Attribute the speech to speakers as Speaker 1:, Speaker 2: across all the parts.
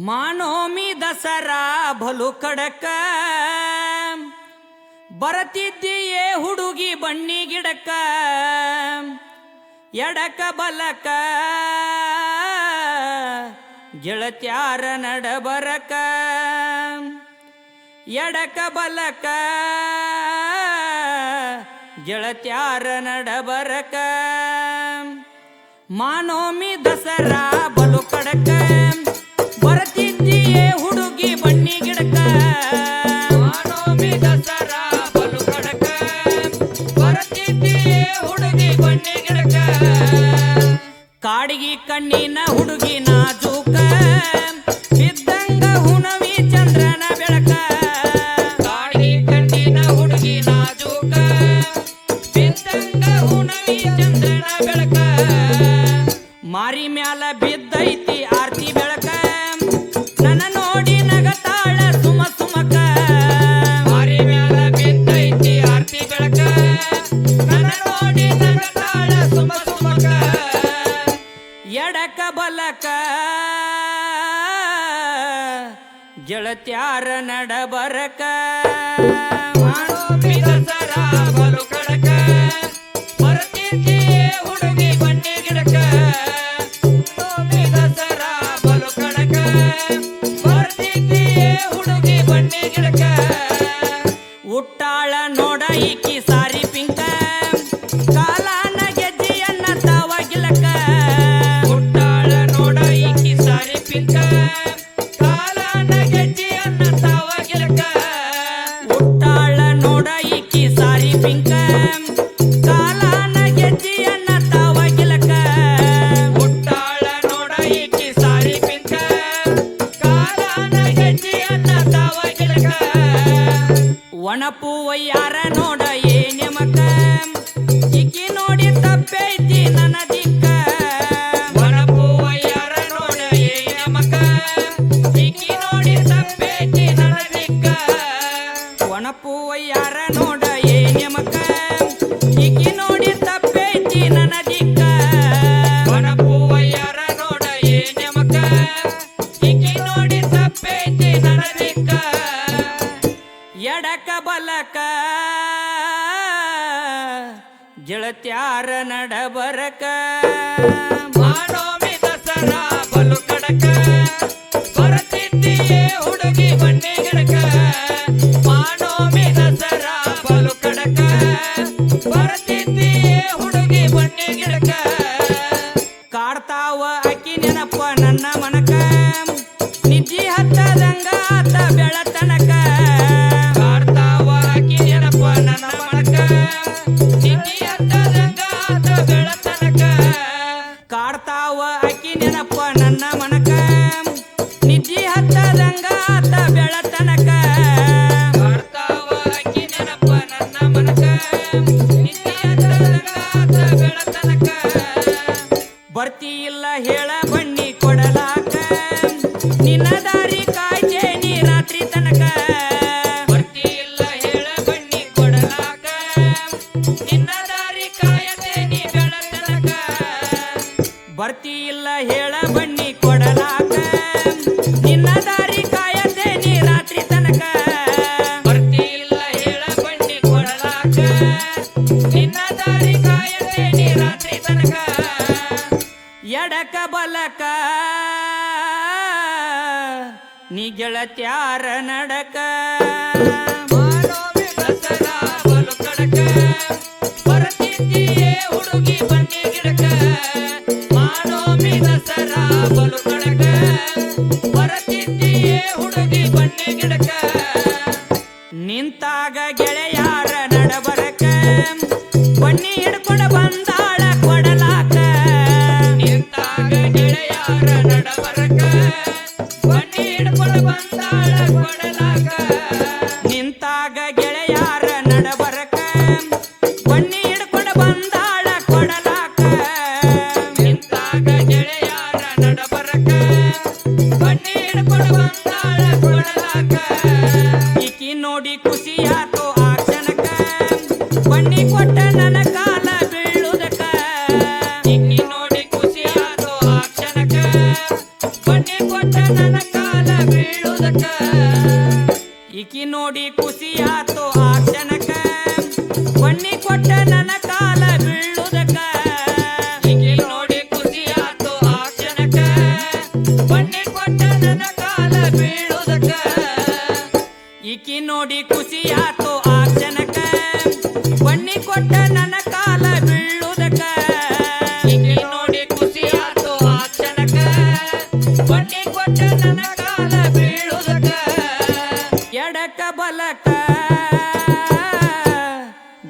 Speaker 1: ಮಾನೋಮಿ ದಸರಾ ಬಲು ಕಡಕ. ಬರತಿದ್ದೀಯೇ ಹುಡುಗಿ ಬಣ್ಣಿ ಗಿಡಕ. ಎಡಕ ಬಲಕ. ಗೆಳತ್ಯಾರ ನಡಬರಕ. ಎಡಕ ಬಲಕ. ಗೆಳತ್ಯಾರ ನಡಬರಕ. ಮಾನೋಮಿ ದಸರಾ ಕಣ್ಣಿನ ಹುಡುಗಿನ ಜೂಕ. ಬಿದ್ದಂಗ ಹುಣವಿ ಚಂದ್ರನ ಬೆಳಕ. ಕಾಡಿ ಕಣ್ಣಿನ ಹುಡುಗಿನ ಜೂಕ. ಬಿದ್ದಂಗ ಹುಣವಿ ಚಂದ್ರನ ಬೆಳಕ. ಮಾರಿ ಮ್ಯಾಲ ಬಿದ್ದೈತಿ ಆರ್ತಿ ಬೆಳಕ. ನನ್ನ ನೋಡಿ ನಗತಾಳ ಸುಮ ಸುಮಕ. ಮಾರಿ ಮ್ಯಾಲ ಬಿದ್ದೈತಿ ಆರ್ತಿ ಬೆಳಕ. ನನ್ನ ನೋಡಿ ನಗತಾಳ ಸುಮ ಸುಮಕ. ಎಡಕ ಬಲಕ ಗೆಳತ್ಯಾರ ನಡಬರಕ. ಒಣಪು ಯಾರ ನೋಡ ಏ ನೆಮಕ ಇಕ್ಕಿ ನೋಡಿ ತಪ್ಪೈತಿ ನನ್ನ ದಿಕ್ಕ ಒಣಪು ಯಾರ ನೋಡ ಏ ನೆಮಕ ಇಕ್ಕಿ ನೋಡಿ ತಪ್ಪೈತಿ ನನ್ನ ದಿಕ್ಕ ಒಣಪು ಯಾರ ನೋಡ ಏ ನೆಮಕ ಎಡಕ ಬಲಕ. ಗೆಳತ್ಯಾರ ನಡಬರಕ. ಮಾನೋಮಿ ದಸರಾ ಬಲು ಕಡಕ. ಬರತಿದ್ದೀಯೇ ಹುಡುಗಿ ಬನ್ನಿ ಗಿಡಕ. ಮಾನೋಮಿ ದಸರಾ ಬಲು ಕಡಕ. ಬರತಿದ್ದೀಯೇ ಹುಡುಗಿ ಬನ್ನಿ ಗಿಡಕ. ಕಾಡ್ತಾವ ಅಕ್ಕಿ ನೆನಪ ನನ್ನ ಮನಕ. ನಿಧಿ ಹತ್ತದಂಗ ಆತ ಬೆಳತನಕ. ಬೆಳತನಕ. ಬರ್ತಿ ಇಲ್ಲ ಹೇಳ ಬನ್ನಿ ಕೊಡಲಾಕ. ನಿನ್ನ ಬಲಕ ನೀ ಗೆಳತ್ಯಾರ ನಡಕ? ಹುಡುಗಿ ಬನ್ನಿ ಗಿಡಕ. ಮಾನೋಮಿ ದಸರಾ ಬಲು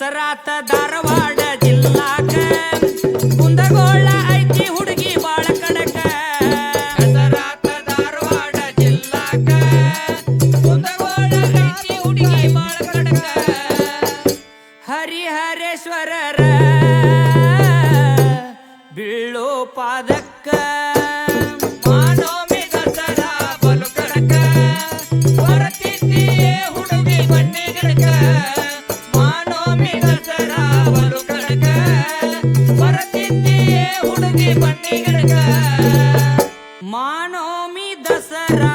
Speaker 1: ಹೆಸರಾತ ಧಾರವಾಡ ಜಿಲ್ಲಾಕ. ಕುಂದಗೋಳ ಐತಿ ಹುಡುಗಿ ಬಾಳ ಕಡಕ. ಹೆಸರಾತ ಧಾರವಾಡ ಜಿಲ್ಲಾಕ. ಕುಂದಗೋಳ ಐತಿ ಹುಡುಗಿ ಬಾಳ ಕಡಕ. ಹರಿಹರೇಶ್ವರರ ಬೀಳೋ ಪಾದಕ್ಕ காணோமி தசரா